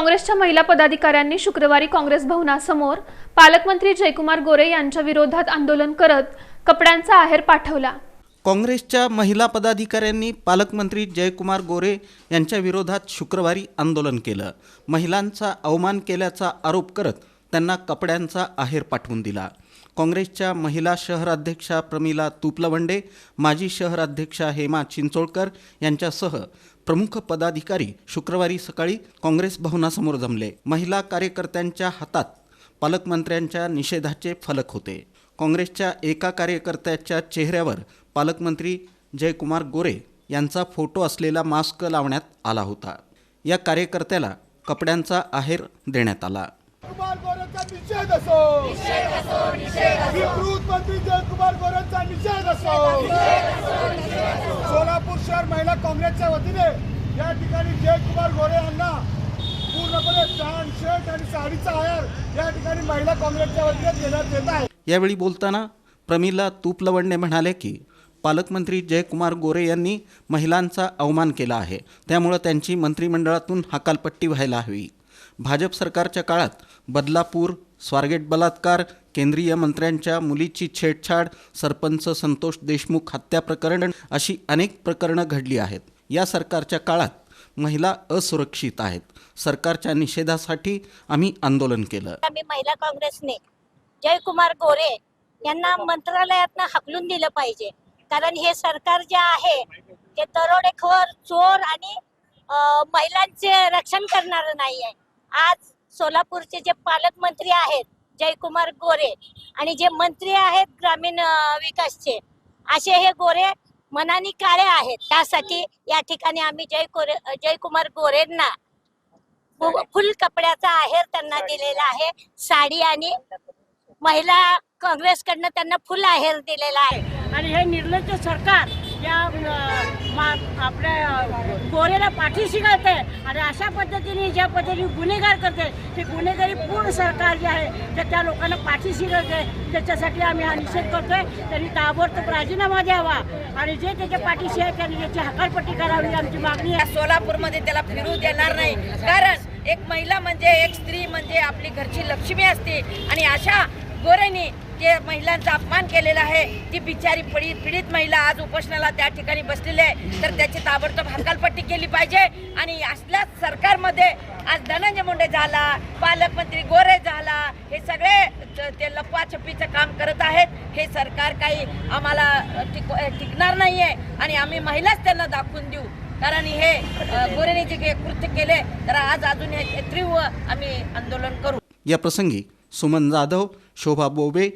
काँग्रेसच्या महिला पदाधिकाऱ्यांनी शुक्रवारी काँग्रेस भवनासमोर पालकमंत्री जयकुमार गोरे यांच्या विरोधात आंदोलन करत कपड्यांचा आहेर पाठवला. काँग्रेसच्या महिला पदाधिकाऱ्यांनी पालकमंत्री जयकुमार गोरे यांच्या विरोधात शुक्रवारी आंदोलन केलं. महिलांचा अवमान केल्याचा आरोप करत त्यांना कपड्यांचा आहेर पाठवून दिला. काँग्रेसच्या महिला शहराध्यक्षा प्रमिला तुपलवंडे माजी शहराध्यक्षा हेमा चिंचोळकर यांच्यासह प्रमुख पदाधिकारी शुक्रवारी सकाळी काँग्रेस भवनासमोर जमले. महिला कार्यकर्त्यांच्या हातात पालकमंत्र्यांच्या निषेधाचे फलक होते. काँग्रेसच्या एका कार्यकर्त्याच्या चेहऱ्यावर पालकमंत्री जयकुमार गोरे यांचा फोटो असलेला मास्क लावण्यात आला होता. या कार्यकर्त्याला कपड्यांचा आहेर देण्यात आला. कुमार निषेध असो. विकृत मंत्री जयकुमार गोरेंचा निषेध असो. सोलापूर शहर महिला काँग्रेसच्या वतीने या ठिकाणी जयकुमार गोरे यांना पूर्णपणे पॅन्ट शर्ट आणि साडीचा आयर या ठिकाणी महिला काँग्रेसच्या वतीने देण्यात येत आहे. यावेळी बोलताना प्रमिला तुपलवडणे म्हणाले की पालकमंत्री जयकुमार गोरे यांनी महिलांचा अवमान केला आहे. त्यामुळं त्यांची मंत्रिमंडळातून हकालपट्टी व्हायला हवी. भाजप सरकारच्या काळात बदलापूर स्वारगेट बलात्कार केंद्रीय मंत्र्यांच्या मुलीची छेडछाड सरपंच संतोष देशमुख हत्या प्रकरण अशी अनेक प्रकरणं घडली आहेत. या सरकारच्या काळात महिला असुरक्षित आहेत. सरकारच्या निषेधासाठी आम्ही आंदोलन केलं. आम्ही महिला काँग्रेसने जयकुमार गोरे यांना मंत्रालयातनं हाकलून दिलं पाहिजे. कारण हे सरकार जे आहे ते दरोडेखोर चोर आणि महिलांचे रक्षण करणार नाही आहे आज सोलापूरचे जे पालकमंत्री आहेत जयकुमार गोरे आणि जे मंत्री आहेत ग्रामीण विकासचे असे हे गोरे मनाने काळे आहेत. त्यासाठी या ठिकाणी आम्ही जय गोरे जयकुमार गोरेंना फुल कपड्याचा आहेर त्यांना दिलेला आहे. साडी आणि महिला काँग्रेसकडनं त्यांना फुल आहेर दिलेला आहे. आणि हे निर्लज्ज सरकार या आपल्या गोरेला पाठीशी घालते आणि अशा पद्धतीने ज्या पद्धतीने गुन्हेगार करते ते गुन्हेगारी पूर्ण सरकार जे आहे. ते त्या लोकांना पाठीशी घालते. त्याच्यासाठी आम्ही हा निषेध करतोय. त्यांनी ताबडतोब राजीनामा द्यावा. आणि जे त्याच्या पाठीशी आहे त्यांनी त्याची हकालपट्टी करावी आमची मागणी आहे. या सोलापूरमध्ये त्याला फिरू देणार नाही. कारण एक महिला म्हणजे एक स्त्री म्हणजे आपली घरची लक्ष्मी असते. आणि अशा गोऱ्याने जे महिलांचा अपमान केलेला आहे ती बिचारी पीडित पीडित महिला आज उपोषणाला त्या ठिकाणी बसलेली आहे. तर त्याची ताबडतोब हकालपट्टी केली पाहिजे आणि असल्याच सरकारमध्ये आज धनंजय मुंडे झाला पालकमंत्री गोरे झाला हे सगळे ते लपवाछपीचं काम करत आहेत. हे सरकार काही आम्हाला टिक टिकणार नाहीये आणि आम्ही महिलाच त्यांना दाखवून देऊ. कारण हे गोरेने जे कृत्य केले तर आज अजून हे तीव्र आम्ही आंदोलन करू. या प्रसंगी सुमन जाधव शोभा बोबे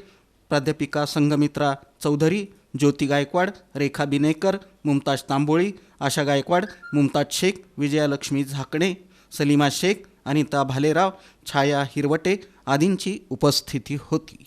प्राध्यापिका संगमित्रा चौधरी ज्योती गायकवाड रेखा बिनेकर मुमताज तांबोळी आशा गायकवाड मुमताज शेख विजयालक्ष्मी झाकणे सलीमा शेख अनिता भालेराव छाया हिरवटे आदींची उपस्थिती होती.